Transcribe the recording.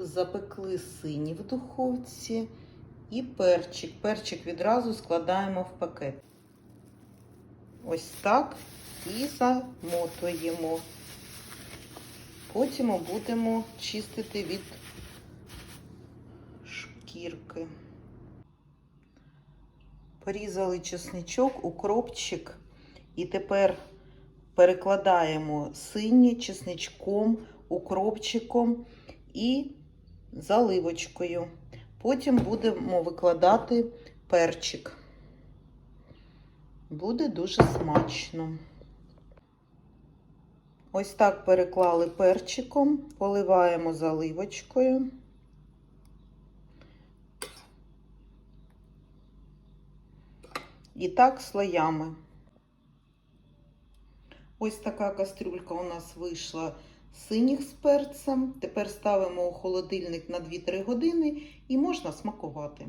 запекли сині в духовці і перчик. Перчик відразу складаємо в пакет. Ось так і замотуємо. Потім будемо чистити від шкірки. Порізали чесничок, укропчик, і тепер перекладаємо синє чесничком, укропчиком і заливочкою. Потім будемо викладати перчик. Буде дуже смачно. Ось так переклали перчиком, поливаємо заливочкою. І так слоями. Ось така кастрюлька у нас вийшла синіх з перцем. Тепер ставимо у холодильник на 2-3 години і можна смакувати.